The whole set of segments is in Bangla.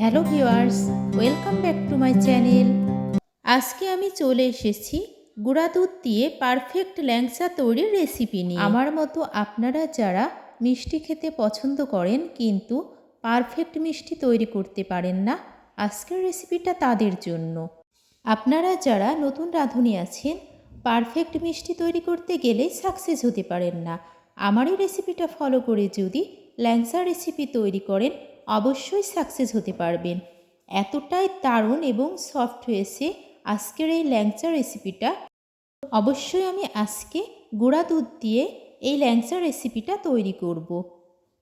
Hello viewers welcome back to my channel. আজকে আমি চলে এসেছি গুঁড়া দুধ দিয়ে পারফেক্ট ল্যাংচা তৈরির রেসিপি নিয়ে। আমার মতো আপনারা যারা মিষ্টি খেতে পছন্দ করেন, কিন্তু পারফেক্ট মিষ্টি তৈরি করতে পারেন না, আজকের রেসিপিটা তাদের জন্য। আপনারা যারা নতুন রাঁধুনি আছেন, পারফেক্ট মিষ্টি তৈরি করতে গেলে সাকসেস হতে পারেন না। আমার এই রেসিপিটা ফলো করে যদি ল্যাংচা রেসিপি তৈরি করেন অবশ্যই সাকসেস হতে পারবেন। এতটাই দারুণ এবং সফট হয়েছে আজকের এই ল্যাংচা রেসিপিটা অবশ্যই আমি আজকে গুঁড়া দুধ দিয়ে এই ল্যাংচা রেসিপিটা তৈরি করব।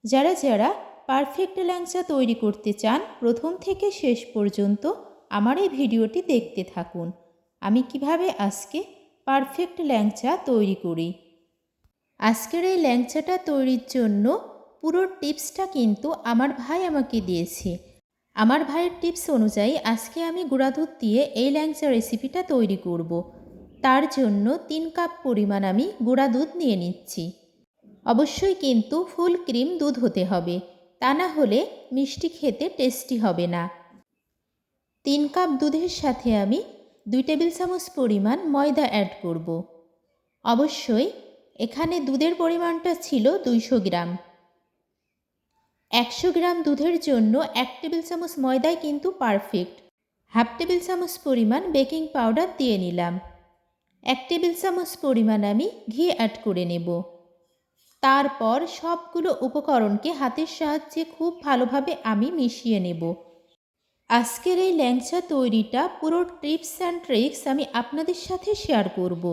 যারা যারা পারফেক্ট ল্যাংচা তৈরি করতে চান, প্রথম থেকে শেষ পর্যন্ত আমার এই ভিডিওটি দেখতে থাকুন। আমি কীভাবে আজকে পারফেক্ট ল্যাংচা তৈরি করি? আজকের এই ল্যাংচাটা তৈরির জন্য পুরো টিপসটা কিন্তু আমার ভাই আমাকে দিয়েছে আমার ভাইয়ের টিপস অনুযায়ী আজকে আমি গুঁড়া দুধ দিয়ে এই ল্যাংচা রেসিপিটা তৈরি করব। তার জন্য তিন কাপ পরিমাণ আমি গুঁড়া দুধ নিয়ে নিচ্ছি অবশ্যই কিন্তু ফুল ক্রিম দুধ হতে হবে, তা না হলে মিষ্টি খেতে টেস্টি হবে না তিন কাপ দুধের সাথে আমি দুই টেবিল চামচ পরিমাণ ময়দা অ্যাড করব। অবশ্যই এখানে দুধের পরিমাণটা ছিল দুইশো গ্রাম একশো গ্রাম দুধের জন্য এক টেবিল চামচ ময়দাই কিন্তু পারফেক্ট। হাফ টেবিল চামচ পরিমাণ বেকিং পাউডার দিয়ে নিলাম। এক টেবিল চামচ পরিমাণ আমি ঘি অ্যাড করে নেব। তারপর সবগুলো উপকরণকে হাতের সাহায্যে খুব ভালোভাবে আমি মিশিয়ে নেব। আজকের এই ল্যাংচা তৈরিটা পুরো টিপস অ্যান্ড ট্রিক্স আমি আপনাদের সাথে শেয়ার করব।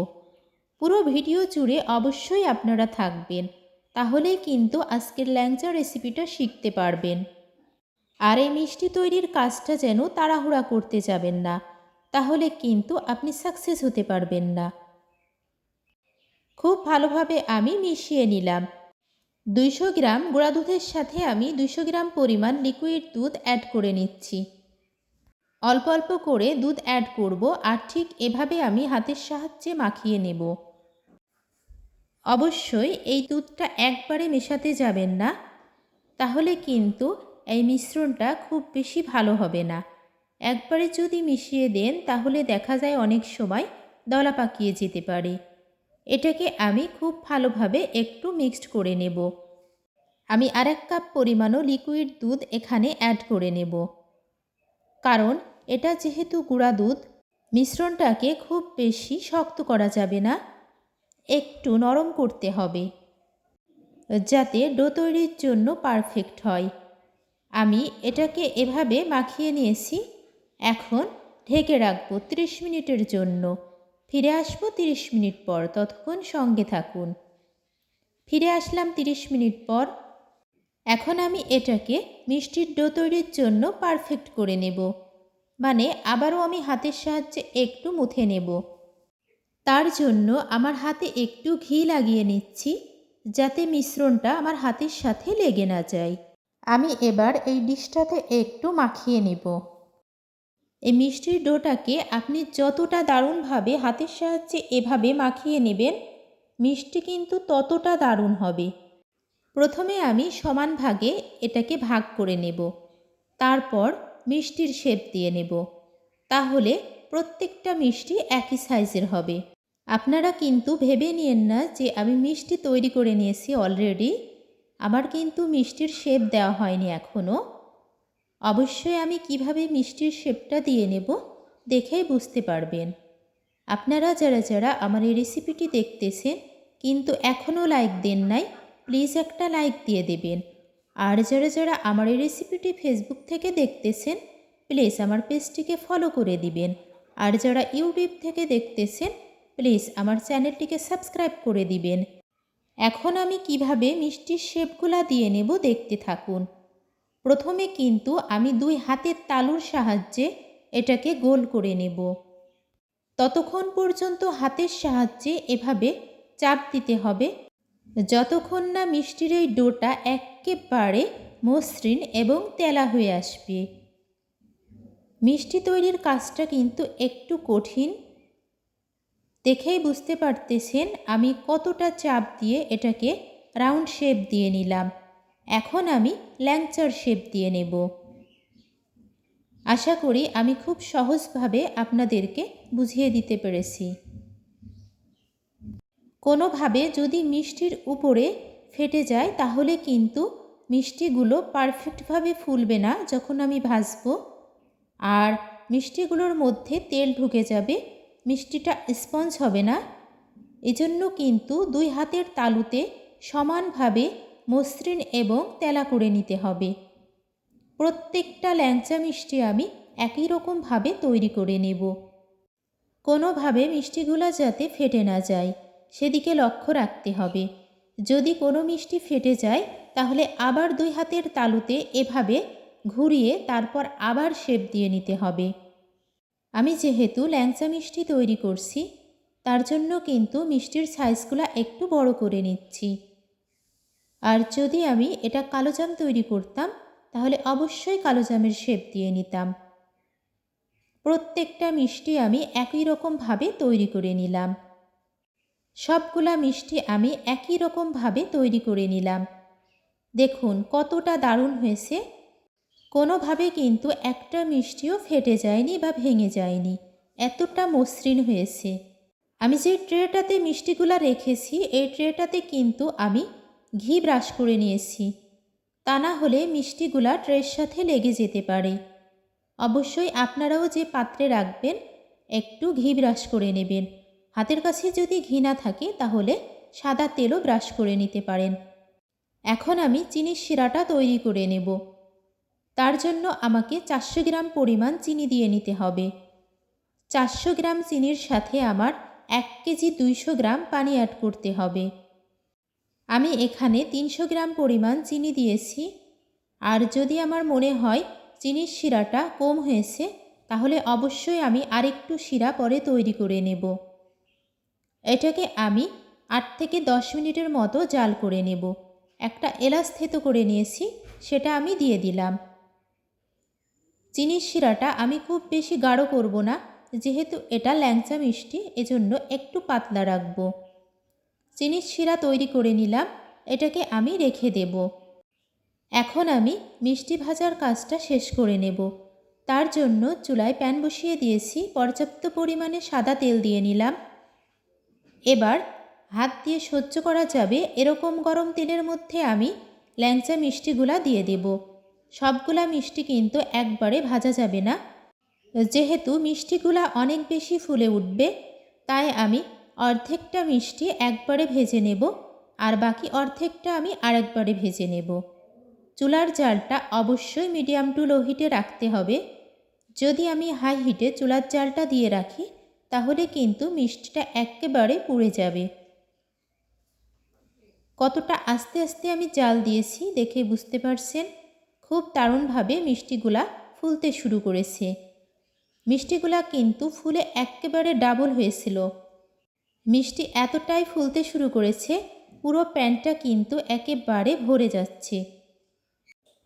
পুরো ভিডিও জুড়ে অবশ্যই আপনারা থাকবেন। তাহলেই কিন্তু আজকের ল্যাংচা রেসিপিটা শিখতে পারবেন। আর এই মিষ্টি তৈরির কাজটা যেন তাড়াহুড়া করতে যাবেন না, তাহলে কিন্তু আপনি সাকসেস হতে পারবেন না। খুব ভালোভাবে আমি মিশিয়ে নিলাম। দুইশো গ্রাম গুঁড়া দুধের সাথে আমি দুইশো গ্রাম পরিমাণ লিকুইড দুধ অ্যাড করে নিচ্ছি। অল্প অল্প করে দুধ অ্যাড করব আর ঠিক এভাবে আমি হাতের সাহায্যে মাখিয়ে নেব। অবশ্যই এই দুধটা একবারে মেশাতে যাবেন না, তাহলে কিন্তু এই মিশ্রণটা খুব বেশি ভালো হবে না। একবারে যদি মিশিয়ে দেন, তাহলে দেখা যায় অনেক সময় দলা পাকিয়ে যেতে পারে। এটাকে আমি খুব ভালোভাবে একটু মিক্সড করে নেব। আমি আর এক কাপ পরিমাণও লিকুইড দুধ এখানে অ্যাড করে নেব। কারণ এটা যেহেতু গুঁড়া দুধ, মিশ্রণটাকে খুব বেশি শক্ত করা যাবে না। একটু নরম করতে হবে, যাতে ডো তৈরির জন্য পারফেক্ট হয়। আমি এটাকে এভাবে মাখিয়ে নিয়েছি। এখন ঢেকে রাখব 30 মিনিটের জন্য। ফিরে আসব 30 মিনিট পর, ততক্ষণ সঙ্গে থাকুন। ফিরে আসলাম 30 মিনিট পর। এখন আমি এটাকে মিষ্টির ডো তৈরির জন্য পারফেক্ট করে নেব। মানে আবারও আমি হাতের সাহায্যে একটু মুথে নেব। তার জন্য আমার হাতে একটু ঘি লাগিয়ে নিচ্ছি, যাতে মিশ্রণটা আমার হাতের সাথে লেগে না যায়। আমি এবার এই ডিশটাতে একটু মাখিয়ে নেব। এই মিষ্টির ডোটাকে আপনি যতটা দারুণভাবে হাতের সাহায্যে এভাবে মাখিয়ে নেবেন, মিষ্টি কিন্তু ততটা দারুণ হবে। প্রথমে আমি সমান ভাগে এটাকে ভাগ করে নেব। তারপর মিষ্টির শেপ দিয়ে নেব। তাহলে প্রত্যেকটা মিষ্টি একই সাইজের হবে। আপনারা কিন্তু ভেবে নিয়েন না যে আমি মিষ্টি তৈরি করে নিয়েছি অলরেডি আমার কিন্তু মিষ্টির শেপ দেওয়া হয়নি এখনও অবশ্যই আমি কীভাবে মিষ্টির শেপটা দিয়ে নেব দেখেই বুঝতে পারবেন। আপনারা যারা যারা আমার এই রেসিপিটি দেখতেছেন, কিন্তু এখনও লাইক দেন নাই প্লিজ একটা লাইক দিয়ে দেবেন। আর যারা যারা আমার এই রেসিপিটি ফেসবুক থেকে দেখতেছেন প্লিজ আমার পেজটিকে ফলো করে দিবেন। আর যারা ইউটিউব থেকে দেখতেছেন প্লিজ আমার চ্যানেলটিকে সাবস্ক্রাইব করে দিবেন। এখন আমি কীভাবে মিষ্টির শেপগুলা দিয়ে নেব দেখতে থাকুন। প্রথমে কিন্তু আমি দুই হাতের তালুর সাহায্যে এটাকে গোল করে নেব। ততক্ষণ পর্যন্ত হাতের সাহায্যে এভাবে চাপ দিতে হবে। যতক্ষণ না মিষ্টির এই ডোটা একেবারে মসৃণ এবং তেলা হয়ে আসবে। মিষ্টি তৈরির কাজটা কিন্তু একটু কঠিন দেখেই বুঝতে পারতেছেন আমি কতটা চাপ দিয়ে এটাকে রাউন্ড শেপ দিয়ে নিলাম। এখন আমি ল্যাংচার শেপ দিয়ে নেব। আশা করি আমি খুব সহজভাবে আপনাদেরকে বুঝিয়ে দিতে পেরেছি। কোনোভাবে যদি মিষ্টির উপরে ফেটে যায়, তাহলে কিন্তু মিষ্টিগুলো পারফেক্টভাবে ফুলবে না যখন আমি ভাজবো। আর মিষ্টিগুলোর মধ্যে তেল ঢুকে যাবে মিষ্টিটা স্পঞ্জ হবে না। এজন্য কিন্তু দুই হাতের তালুতে সমানভাবে মসৃণ এবং তেলা করে নিতে হবে। প্রত্যেকটা ল্যাংচা মিষ্টি আমি একই রকমভাবে তৈরি করে নেব। কোনোভাবে মিষ্টিগুলো যাতে ফেটে না যায়, সেদিকে লক্ষ্য রাখতে হবে। যদি কোনো মিষ্টি ফেটে যায়, তাহলে আবার দুই হাতের তালুতে এভাবে ঘুরিয়ে তারপর আবার শেপ দিয়ে নিতে হবে। আমি যেহেতু ল্যাংচা মিষ্টি তৈরি করছি, তার জন্য কিন্তু মিষ্টির সাইজগুলো একটু বড় করে নিচ্ছি। আর যদি আমি এটা কালোজাম তৈরি করতাম, তাহলে অবশ্যই কালোজামের শেপ দিয়ে নিতাম। প্রত্যেকটা মিষ্টি আমি একই রকমভাবে তৈরি করে নিলাম। সবগুলা মিষ্টি আমি একই রকমভাবে তৈরি করে নিলাম। দেখুন কতটা দারুণ হয়েছে। কোনোভাবে কিন্তু একটা মিষ্টিও ফেটে যায়নি বা ভেঙে যায়নি। এতটা মসৃণ হয়েছে। আমি যে ট্রেটাতে মিষ্টিগুলো রেখেছি, এই ট্রেটাতে কিন্তু আমি ঘি ব্রাশ করে নিয়েছি। তা না হলে মিষ্টিগুলা ট্রের সাথে লেগে যেতে পারে। অবশ্যই আপনারাও যে পাত্রে রাখবেন, একটু ঘি ব্রাশ করে নেবেন। হাতের কাছে যদি ঘি না থাকে, তাহলে সাদা তেলও ব্রাশ করে নিতে পারেন। এখন আমি চিনির শিরাটা তৈরি করে নেব। তার জন্য আমাকে চারশো গ্রাম পরিমাণ চিনি দিয়ে নিতে হবে। চারশো গ্রাম চিনির সাথে আমার এক কেজি দুইশো গ্রাম পানি অ্যাড করতে হবে। আমি এখানে তিনশো গ্রাম পরিমাণ চিনি দিয়েছি। আর যদি আমার মনে হয় চিনির শিরাটা কম হয়েছে, তাহলে অবশ্যই আমি আরেকটু শিরা পরে তৈরি করে নেব। এটাকে আমি আট থেকে দশ মিনিটের মতো জাল করে নেব। একটা এলাচ থেতো করে নিয়েছি, সেটা আমি দিয়ে দিলাম। চিনির শিরাটা আমি খুব বেশি গাঢ় করব না, যেহেতু এটা ল্যাংচা মিষ্টি, এজন্য একটু পাতলা রাখব। চিনির শিরা তৈরি করে নিলাম, এটাকে আমি রেখে দেব। এখন আমি মিষ্টি ভাজার কাজটা শেষ করে নেব। তার জন্য চুলায় প্যান বসিয়ে দিয়েছি, পর্যাপ্ত পরিমাণে সাদা তেল দিয়ে নিলাম। এবার হাত দিয়ে সহ্য করা যাবে এরকম গরম তেলের মধ্যে আমি ল্যাংচা মিষ্টিগুলা দিয়ে দেব। সবগুলা মিষ্টি কিন্তু একবারে ভাজা যাবে না। যেহেতু মিষ্টিগুলা অনেক বেশি ফুলে উঠবে, তাই আমি অর্ধেকটা মিষ্টি একবারে ভেজে নেব আর বাকি অর্ধেকটা আমি আরেকবারে ভেজে নেব। চুলার জালটা অবশ্যই মিডিয়াম টু লো হিটে রাখতে হবে। যদি আমি হাই হিটে চুলার জালটা দিয়ে রাখি, তাহলে কিন্তু মিষ্টিটা একেবারে পুড়ে যাবে। কতটা আস্তে আস্তে আমি জাল দিয়েছি দেখে বুঝতে পারছেন? খুব দারুণভাবে মিষ্টিগুলা ফুলতে শুরু করেছে। মিষ্টিগুলা কিন্তু ফুলে একেবারে ডাবল হয়েছিল। মিষ্টি এতটাই ফুলতে শুরু করেছে, পুরো প্যান্টটা কিন্তু একেবারে ভরে যাচ্ছে।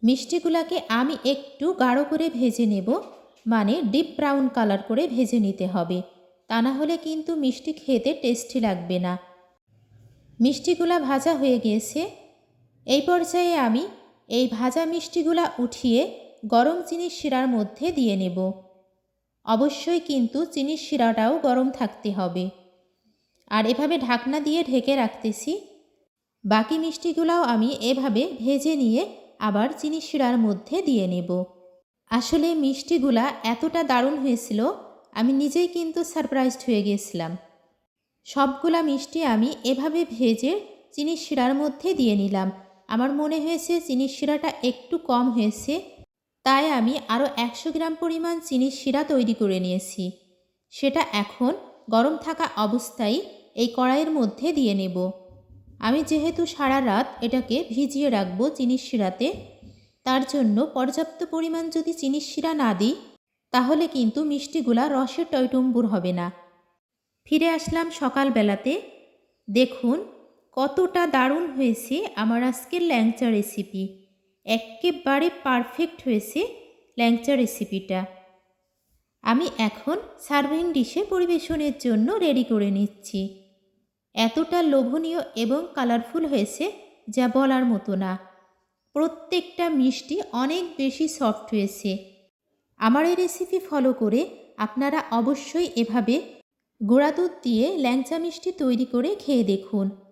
মিষ্টিগুলাকে আমি একটু গাঢ় করে ভেজে নেব মানে ডিপ ব্রাউন কালার করে ভেজে নিতে হবে। তা না হলে কিন্তু মিষ্টি খেতে টেস্টি লাগবে না। মিষ্টিগুলা ভাজা হয়ে গিয়েছে। এই পর্যায়ে আমি এই ভাজা মিষ্টিগুলা উঠিয়ে গরম চিনির শিরার মধ্যে দিয়ে নেব। অবশ্যই কিন্তু চিনির শিরাটাও গরম থাকতে হবে। আর এভাবে ঢাকনা দিয়ে ঢেকে রাখতেছি। বাকি মিষ্টিগুলাও আমি এভাবে ভেজে নিয়ে আবার চিনি শিরার মধ্যে দিয়ে নেব। আসলে মিষ্টিগুলা এতটা দারুণ হয়েছিল, আমি নিজেই কিন্তু সারপ্রাইজড হয়ে গেছিলাম। সবগুলা মিষ্টি আমি এভাবে ভেজে চিনির শিরার মধ্যে দিয়ে নিলাম। আমার মনে হয়েছে চিনির শিরাটা একটু কম হয়েছে, তাই আমি আরও একশো গ্রাম পরিমাণ চিনির শিরা তৈরি করে নিয়েছি। সেটা এখন গরম থাকা অবস্থায় এই কড়াইয়ের মধ্যে দিয়ে নেব। আমি যেহেতু সারা রাত এটাকে ভিজিয়ে রাখব চিনির শিরাতে, তার জন্য পর্যাপ্ত পরিমাণ যদি চিনির শিরা না দিই, তাহলে কিন্তু মিষ্টিগুলা রসের টয়টম্বুর হবে না। ফিরে আসলাম সকালবেলাতে। দেখুন কতটা দারুণ হয়েছে আমার আজকের ল্যাংচা রেসিপি একেবারে পারফেক্ট হয়েছে ল্যাংচা রেসিপিটা আমি এখন সার্ভিং ডিশে পরিবেশনের জন্য রেডি করে নিচ্ছি। এতটা লোভনীয় এবং কালারফুল হয়েছে যা বলার মতো না। প্রত্যেকটা মিষ্টি অনেক বেশি সফট হয়েছে। আমার এই রেসিপি ফলো করে আপনারা অবশ্যই এভাবে গুঁড়া দুধ দিয়ে ল্যাংচা মিষ্টি তৈরি করে খেয়ে দেখুন।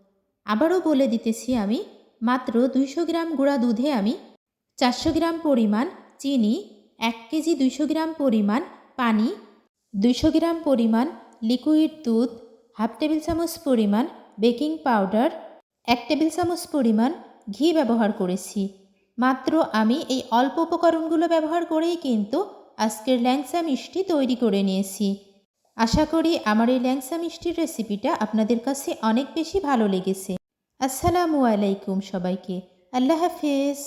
আবারও বলে দিতেছি আমি, মাত্র দুইশো গ্রাম গুঁড়া দুধে আমি চারশো গ্রাম পরিমাণ চিনি, এক কেজি দুইশো গ্রাম পরিমাণ পানি, দুইশো গ্রাম পরিমাণ লিকুইড দুধ, হাফ টেবিল চামচ পরিমাণ বেকিং পাউডার, এক টেবিল চামচ পরিমাণ ঘি ব্যবহার করেছি। মাত্র আমি এই অল্প উপকরণগুলো ব্যবহার করেই কিন্তু আজকের ল্যাংচা মিষ্টি তৈরি করে নিয়েছি। আশা করি আমার এই ল্যাংসা মিষ্টির রেসিপিটা আপনাদের কাছে অনেক বেশি ভালো লেগেছে। আসসালামু আলাইকুম সবাইকে। আল্লাহ হাফেজ।